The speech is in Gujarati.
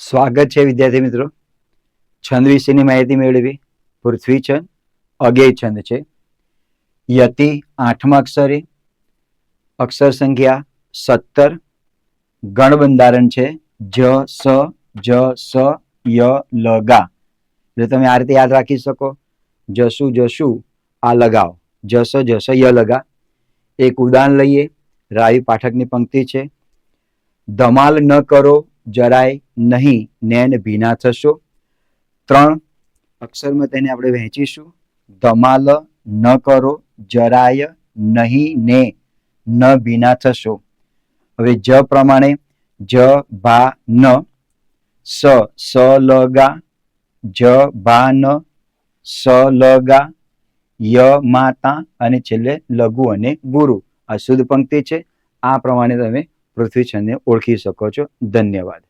સ્વાગત છે વિદ્યાર્થી મિત્રો. છંદ વિશેની માહિતી મેળવી પૃથ્વી છંદ અગેય છંદ છે. યતિ આઠમા અક્ષરે, અક્ષર સંખ્યા સત્તર ગણ બંધારણ છે જ, સ જ, સ, ય, લ, ગા. એટલે તમે આ રીતે યાદ રાખી શકો. જસુ જસુ, આ લગાવ જસ જસ, ય, લગા. એક ઉદાહરણ લઈએ. રાવી પાઠકની પંક્તિ છે. ધમાલ ન કરો જરાય નહીં, નેન ભીના થશો. ત્રણ, અક્ષરમાં તેને આપણે વહેંચીશું. ધમાલ ન કરો, જરાય નહીં, ને ન ભીના થશો. હવે જ પ્રમાણે જ, ભા, ન. સ સ લગા જ, ભા, ન. સ લગા ય, માતા. અને છેલ્લે લઘુ અને ગુરુ. આ શુદ્ધ પંક્તિ છે. આ પ્રમાણે તમે પૃથ્વી ઓળખી શકો છો. ધન્યવાદ.